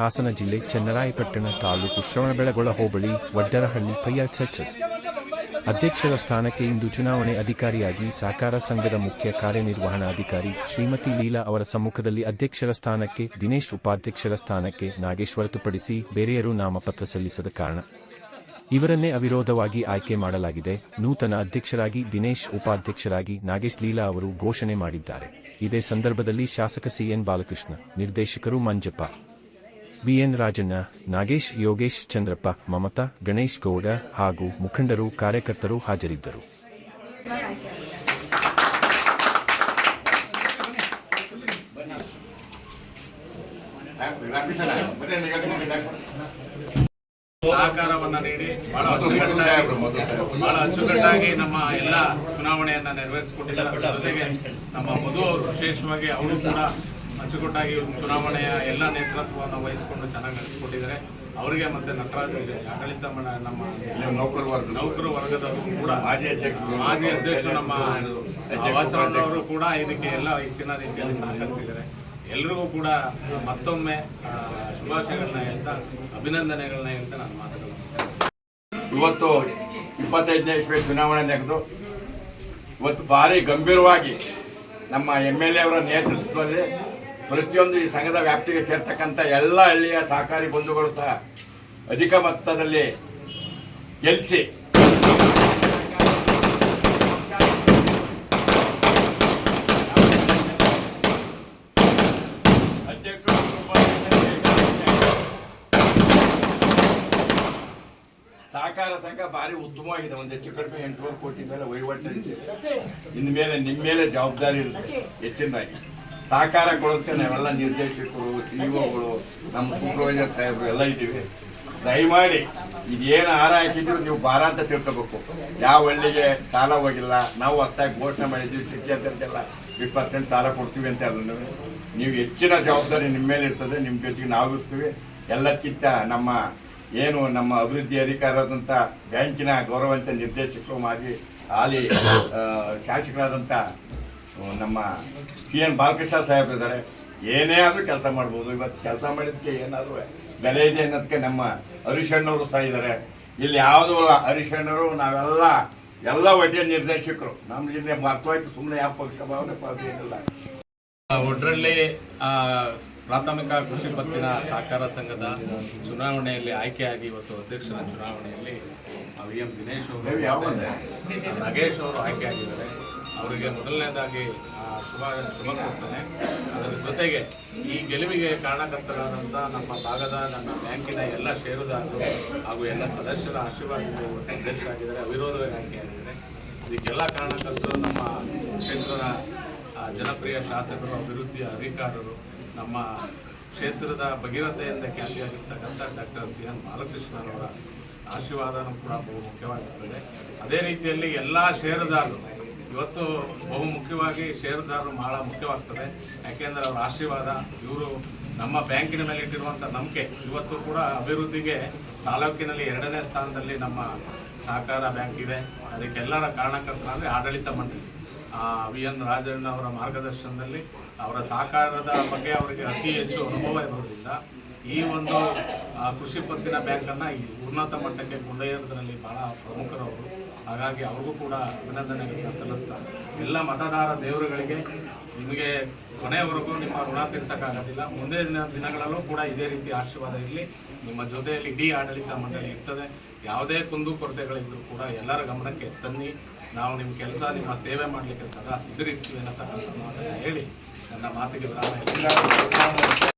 ಹಾಸನ ಜಿಲ್ಲೆ ಚನ್ನರಾಯಪಟ್ಟಣ ತಾಲೂಕು ಶ್ರವಣಬೆಳಗೊಳ ಹೋಬಳಿ ವಡ್ಡರಹಳ್ಳಿ ಚರ್ಚಸ್. ಅಧ್ಯಕ್ಷರ ಸ್ಥಾನಕ್ಕೆ ಇಂದು ಚುನಾವಣೆ ಅಧಿಕಾರಿಯಾಗಿ ಸಹಕಾರ ಸಂಘದ ಮುಖ್ಯ ಕಾರ್ಯನಿರ್ವಹಣಾಧಿಕಾರಿ ಶ್ರೀಮತಿ ಲೀಲಾ ಅವರ ಸಮ್ಮುಖದಲ್ಲಿ ಅಧ್ಯಕ್ಷರ ಸ್ಥಾನಕ್ಕೆ ದಿನೇಶ್ ಉಪಾಧ್ಯಕ್ಷರ ಸ್ಥಾನಕ್ಕೆ ನಾಗೇಶ್ ಹೊರತುಪಡಿಸಿ ಬೇರೆಯರು ನಾಮಪತ್ರ ಸಲ್ಲಿಸದ ಕಾರಣ. ಇವರನ್ನೇ ಅವಿರೋಧವಾಗಿ ಆಯ್ಕೆ ಮಾಡಲಾಗಿದೆ. ನೂತನ ಅಧ್ಯಕ್ಷರಾಗಿ ದಿನೇಶ್ ಉಪಾಧ್ಯಕ್ಷರಾಗಿ ನಾಗೇಶ್ ಲೀಲಾ ಅವರು ಘೋಷಣೆ ಮಾಡಿದ್ದಾರೆ. ಇದೇ ಸಂದರ್ಭದಲ್ಲಿ ಶಾಸಕ ಸಿಎನ್ ಬಾಲಕೃಷ್ಣ, ನಿರ್ದೇಶಕರು ಮಂಜಪ್ಪ. ಬಿಎನ್ ರಾಜಣ್ಣ, ನಾಗೇಶ್, ಯೋಗೇಶ್, ಚಂದ್ರಪ್ಪ, ಮಮತಾ, ಗಣೇಶ್ ಗೌಡ ಹಾಗೂ ಮುಖಂಡರು, ಕಾರ್ಯಕರ್ತರು ಹಾಜರಿದ್ದರು. ಸಹಕಾರವನ್ನ ನೀಡಿ ಬಹಳ ಬಹಳ ಅಚ್ಚುಕಟ್ಟಾಗಿ ನಮ್ಮ ಎಲ್ಲ ಚುನಾವಣೆಯನ್ನ ನೆರವೇರಿಸಿಕೊಟ್ಟಿದ್ದಾರೆ. ಜೊತೆಗೆ ನಮ್ಮ ಮಧು ಅವರು ವಿಶೇಷವಾಗಿ ಅವರು ಕೂಡ ಅಚ್ಚುಕಟ್ಟಾಗಿ ಚುನಾವಣೆಯ ಎಲ್ಲ ನೇತೃತ್ವವನ್ನು ವಹಿಸಿಕೊಂಡು ಚೆನ್ನಾಗಿ ನಡೆಸಿಕೊಟ್ಟಿದ್ದಾರೆ. ಅವರಿಗೆ ಮತ್ತೆ ನಟರಾಜ್ ಆಡಳಿತ ನಮ್ಮ ನೌಕರ ವರ್ಗ. ನೌಕರ ವರ್ಗದವರು ಕೂಡ ಮಾಜಿ ಅಧ್ಯಕ್ಷರು. ಮಾಜಿ ಅಧ್ಯಕ್ಷರು ನಮ್ಮ ಅವರು ಕೂಡ ಇದಕ್ಕೆ ಎಲ್ಲ ಹೆಚ್ಚಿನ ರೀತಿಯಲ್ಲಿ ಸಹಕರಿಸಿದ್ದಾರೆ. ಎಲ್ರಿಗೂ ಕೂಡ ಮತ್ತೊಮ್ಮೆ ಶುಭಾಶಯಗಳನ್ನ ಹೇಳ್ತಾ ಅಭಿನಂದನೆಗಳನ್ನ ಹೇಳ್ತಾ ನಾನು ಮಾತುಗಳು ಇವತ್ತು ಇಪ್ಪತ್ತೈದನೇ ಇಸ್ವಿ ಚುನಾವಣೆ ನೆಗೆದು ಇವತ್ತು ಭಾರಿ ಗಂಭೀರವಾಗಿ ನಮ್ಮ ಎಂ ಎಲ್ ಎ ಅವರ ನೇತೃತ್ವದಲ್ಲಿ ಪ್ರತಿಯೊಂದು ಈ ಸಂಘದ ವ್ಯಾಪ್ತಿಗೆ ಸೇರ್ತಕ್ಕಂಥ ಎಲ್ಲ ಹಳ್ಳಿಯ ಸಹಕಾರಿ ಬಂಧುಗಳು ಸಹ ಅಧಿಕ ಮೊತ್ತದಲ್ಲಿ ಗೆಲ್ಲಿಸಿ ಸಹಕಾರ ಸಂಘ ಭಾರಿ ಉತ್ತಮವಾಗಿದೆ. ಒಂದು ಹೆಚ್ಚು ಕಡಿಮೆ ಎಂಟುವರೆ ಕೋಟಿ ಮೇಲೆ ವಹಿವಾಟು ಇನ್ನು ಮೇಲೆ ನಿಮ್ಮ ಮೇಲೆ ಜವಾಬ್ದಾರಿ ಇರುತ್ತೆ. ಹೆಚ್ಚಿನದಾಗಿ. ಸಹಕಾರ ಕೊಡುತ್ತೆ ನಾವೆಲ್ಲ ನಿರ್ದೇಶಕರು ಸಿಇಒಗಳು ನಮ್ಮ ಸೂಪರ್ವೈಸರ್ ಸಾಹೇಬರು ಎಲ್ಲ ಇದ್ದೀವಿ. ದಯಮಾಡಿ ಇದೇನು ಹಾರ ಹಾಕಿದ್ರು ನೀವು ಭಾರ ಅಂತ ತಿಳ್ಕೋಬೇಕು. ಯಾವ ಹಳ್ಳಿಗೆ ಸಾಲ ಹೋಗಿಲ್ಲ, ನಾವು ಹೊತ್ತಾಗಿ ಘೋಷಣೆ ಮಾಡಿದ್ವಿ ಶಿಕ್ಷಕರಿಗೆಲ್ಲ ಫಿಫ್ಟಿ ಪರ್ಸೆಂಟ್ ಸಾಲ ಕೊಡ್ತೀವಿ ಅಂತ ಅದನ್ನು ನೀವು ಹೆಚ್ಚಿನ ಜವಾಬ್ದಾರಿ ನಿಮ್ಮ ಮೇಲೆ ಇರ್ತದೆ, ನಿಮ್ಮ ಜೊತೆಗೆ ನಾವು ಇರ್ತೀವಿ. ಎಲ್ಲಕ್ಕಿಂತ ನಮ್ಮ ಏನು ನಮ್ಮ ಅಭಿವೃದ್ಧಿ ಅಧಿಕಾರದಂಥ ಬ್ಯಾಂಕಿನ ಗೌರವಂತ ನಿರ್ದೇಶಕರು ಮಾಜಿ ಹಾಲಿ ಶಾಸಕರಾದಂಥ ನಮ್ಮ ಸಿ ಎನ್ ಬಾಲಕೃಷ್ಣ ಸಾಹೇಬ್ ಇದ್ದಾರೆ. ಏನೇ ಆದರೂ ಕೆಲಸ ಮಾಡ್ಬೋದು. ಇವತ್ತು ಕೆಲಸ ಮಾಡಿದ್ದಕ್ಕೆ ಏನಾದರೂ ಬೆಲೆ ಇದೆ ಅನ್ನೋದಕ್ಕೆ ನಮ್ಮ ಹರಿಶಣ್ಣವರು ಸಹ ಇದ್ದಾರೆ. ಇಲ್ಲಿ ಯಾವುದೂ ಅಲ್ಲ ಹರಿಶಣ್ಣರು ನಾವೆಲ್ಲ ಎಲ್ಲ ಒಳ್ಳೆಯ ನಿರ್ದೇಶಕರು. ನಮ್ಮ ಜಿಲ್ಲೆ ಮರ್ತೋಯ್ತು ಸುಮ್ಮನೆ ಯಾವ ಪಕ್ಷ ಭಾವನೆ ಪಾರ್ಟಿ ಏನಿಲ್ಲ. ಒಡ್ರಲ್ಲಿ ಪ್ರಾಥಮಿಕ ಕೃಷಿ ಪತ್ತಿನ ಸಹಕಾರ ಸಂಘದ ಚುನಾವಣೆಯಲ್ಲಿ ಆಯ್ಕೆಯಾಗಿ ಇವತ್ತು ಅಧ್ಯಕ್ಷರ ಚುನಾವಣೆಯಲ್ಲಿ ವಿ ಎಂ ದಿನೇಶ್ ಅವರು ನಾಗೇಶ್ ಅವರು ಆಯ್ಕೆಯಾಗಿದ್ದಾರೆ. ಅವರಿಗೆ ಮೊದಲನೇದಾಗಿ ಶುಭ ಶುಭ ಕೊಡ್ತೇನೆ ಅದರ ಜೊತೆಗೆ ಈ ಗೆಲುವಿಗೆ ಕಾರಣಕರ್ತರಾದಂಥ ನಮ್ಮ ಭಾಗದ ನನ್ನ ಬ್ಯಾಂಕಿನ ಎಲ್ಲ ಷೇರುದಾರರು ಹಾಗೂ ಎಲ್ಲ ಸದಸ್ಯರ ಆಶೀರ್ವಾದದಿಂದ ಅಧ್ಯಕ್ಷ ಆಗಿದ್ದಾರೆ ಆಯ್ಕೆಯಾಗಿದ್ದಾರೆ ಇದಕ್ಕೆಲ್ಲ ಕಾರಣಕರ್ತರು ನಮ್ಮ ಕ್ಷೇತ್ರದ ಜನಪ್ರಿಯ ಶಾಸಕರು ಅಭಿವೃದ್ಧಿಯ ಅಧಿಕಾರರು, ನಮ್ಮ ಕ್ಷೇತ್ರದ ಭಗೀರಥೆಯಿಂದ ಖ್ಯಾತಿಯಾಗಿರ್ತಕ್ಕಂಥ ಡಾಕ್ಟರ್ ಸಿ ಎನ್ ಬಾಲಕೃಷ್ಣರವರ ಆಶೀರ್ವಾದನೂ ಕೂಡ ಬಹು ಮುಖ್ಯವಾಗಿರ್ತದೆ. ಅದೇ ರೀತಿಯಲ್ಲಿ ಎಲ್ಲ ಷೇರುದಾರರು ಇವತ್ತು ಬಹು ಮುಖ್ಯವಾಗಿ ಷೇರುದಾರರು ಬಹಳ ಮುಖ್ಯವಾಗ್ತದೆ. ಯಾಕೆಂದರೆ ಅವರ ಆಶೀರ್ವಾದ, ಇವರು ನಮ್ಮ ಬ್ಯಾಂಕಿನ ಮೇಲೆ ಇಟ್ಟಿರುವಂಥ ನಂಬಿಕೆ ಇವತ್ತು ಕೂಡ ಅಭಿವೃದ್ಧಿಗೆ ತಾಲೂಕಿನಲ್ಲಿ ಎರಡನೇ ಸ್ಥಾನದಲ್ಲಿ ನಮ್ಮ ಸಹಕಾರ ಬ್ಯಾಂಕ್ ಇದೆ. ಅದಕ್ಕೆಲ್ಲರ ಕಾರಣಕರ್ತರ ಅಂದರೆ ಆಡಳಿತ ಮಂಡಳಿ. ವಿ ಎನ್ ರಾಜಣ್ಣ ಅವರ ಮಾರ್ಗದರ್ಶನದಲ್ಲಿ ಅವರ ಸಹಕಾರದ ಬಗ್ಗೆ ಅವರಿಗೆ ಅತಿ ಹೆಚ್ಚು ಅನುಭವ ಇರೋದ್ರಿಂದ ಈ ಒಂದು ಕೃಷಿ ಪತ್ತಿನ ಬ್ಯಾಂಕನ್ನು ಉನ್ನತ ಮಟ್ಟಕ್ಕೆ ಕೊಂಡೊಯ್ಯೋದ್ರಲ್ಲಿ ಬಹಳ ಪ್ರಮುಖರವರು. ಹಾಗಾಗಿ ಅವ್ರಿಗೂ ಕೂಡ ಅಭಿನಂದನೆಗಳನ್ನು ಸಲ್ಲಿಸ್ತಾ ಎಲ್ಲ ಮತದಾರ ದೇವರುಗಳಿಗೆ ನಿಮಗೆ ಕೊನೆಯವರೆಗೂ ನಿಮ್ಮ ಋಣ ತೀರ್ಸೋಕ್ಕಾಗೋದಿಲ್ಲ. ಮುಂದೆ ದಿನಗಳಲ್ಲೂ ಕೂಡ ಇದೇ ರೀತಿ ಆಶೀರ್ವಾದ ಇರಲಿ. ನಿಮ್ಮ ಜೊತೆಯಲ್ಲಿ ಇಡೀ ಆಡಳಿತ ಮಂಡಳಿ ಇರ್ತದೆ. ಯಾವುದೇ ಕುಂದು ಕೊರತೆಗಳಿದ್ರೂ ಕೂಡ ಎಲ್ಲರ ಗಮನಕ್ಕೆ ತನ್ನಿ. ನಾವು ನಿಮ್ಮ ಕೆಲಸ, ನಿಮ್ಮ ಸೇವೆ ಮಾಡಲಿಕ್ಕೆ ಸದಾ ಸಿದ್ಧರಿರ್ತೀವಿ ಅನ್ನತಕ್ಕಂಥ ಮಾತನ್ನು ಹೇಳಿ ನನ್ನ ಮಾತಿಗೆ ವಿರಾಮ.